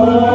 Oh.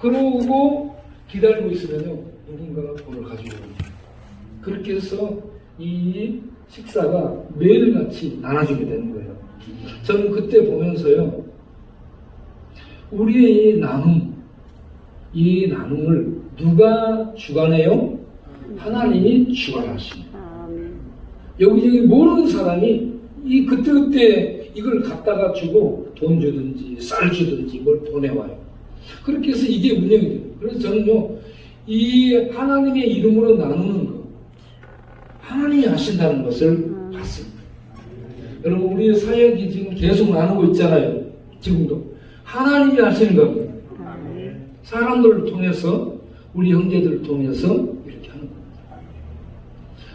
그러고 기다리고 있으면요 누군가가 돈을 가지고 옵니다. 그렇게 해서 이 식사가 매일같이 나눠주게 되는 거예요. 저는 그때 보면서요 우리의 이 나눔 이 나눔을 누가 주관해요? 하나님이 주관하십니다. 여기저기 모르는 사람이 이 그때그때 이걸 갖다가 주고 돈 주든지 쌀 주든지 뭘 보내와요. 그렇게 해서 이게 운영이 돼요. 그래서 저는요, 이 하나님의 이름으로 나누는 거, 하나님이 하신다는 것을 봤습니다. 여러분, 우리 사역이 지금 계속 나누고 있잖아요. 지금도. 하나님이 하시는 겁니다. 사람들을 통해서, 우리 형제들을 통해서 이렇게 하는 겁니다.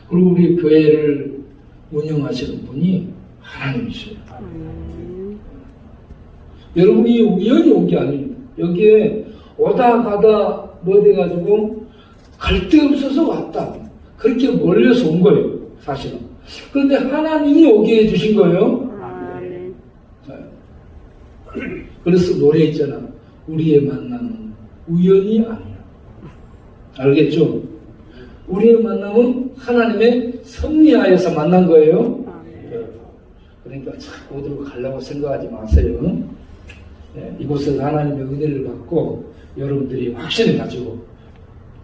그리고 우리 교회를 운영하시는 분이 하나님이셔요. 아멘. 여러분이 우연히 온 게 아닙니다. 여기에 오다 가다 뭐 돼가지고 갈 데 없어서 왔다. 그렇게 몰려서 온 거예요, 사실은. 그런데 하나님이 오게 해주신 거예요. 아멘. 그래서 노래 있잖아. 우리의 만남은 우연이 아니야. 알겠죠? 우리의 만남은 하나님의 섭리하여서 만난 거예요. 아멘. 그러니까 자꾸 어디로 가려고 생각하지 마세요. 네, 이곳에서 하나님의 은혜를 받고 여러분들이 확신을 가지고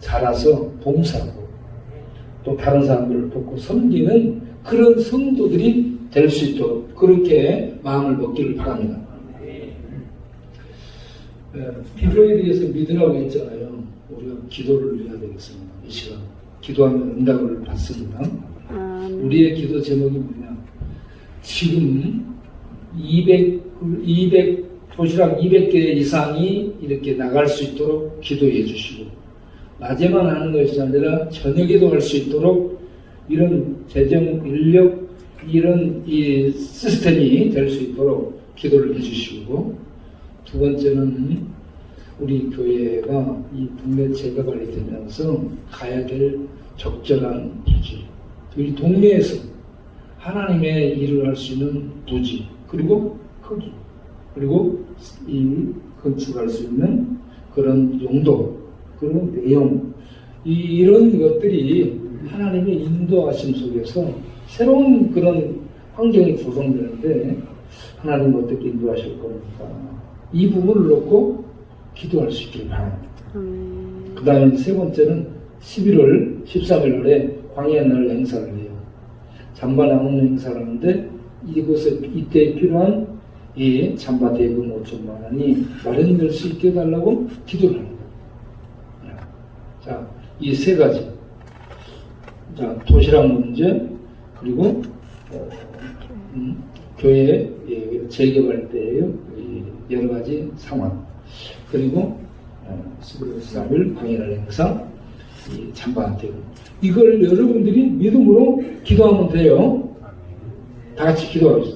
자라서 봉사하고 또 다른 사람들을 돕고 섬기는 그런 성도들이 될 수 있도록 그렇게 마음을 먹기를 바랍니다. 네, 기도에 대해서 믿으라고 했잖아요. 우리가 기도를 해야 되겠습니다. 이 시간 기도하면 응답을 받습니다. 우리의 기도 제목이 뭐냐? 지금 200, 200, 도시락 200개 이상이 이렇게 나갈 수 있도록 기도해 주시고, 낮에만 하는 것이 아니라 저녁에도 할 수 있도록 이런 재정, 인력, 이런 이 시스템이 될 수 있도록 기도를 해 주시고, 두 번째는 우리 교회가 이 동네 재개발이 되면서 가야 될 적절한 부지, 우리 동네에서 하나님의 일을 할 수 있는 부지, 그리고 크기, 그리고 이 건축할 수 있는 그런 용도, 그리고 내용, 이, 이런 것들이 하나님의 인도하심 속에서 새로운 그런 환경이 구성되는데 하나님 어떻게 인도하실 겁니까? 이 부분을 놓고 기도할 수 있기를 바랍니다. 아멘. 그 다음에 세 번째는 11월 13일 날에 광야의 날 행사를 해요. 잠바 나눔 행사를 하는데 이곳에 이때 필요한 이 잠바 대금 5천만 원이 마련될 수 있게 해달라고 기도를 합니다. 자, 이 세 가지. 자, 도시락 문제, 그리고 어, 음, 교회 예, 재개발 때의 이 여러 가지 상황. 그리고 어, 11월 13일 광야의 행사, 이 잠바 대금. 이걸 여러분들이 믿음으로 기도하면 돼요. 다 같이 기도하겠습니다.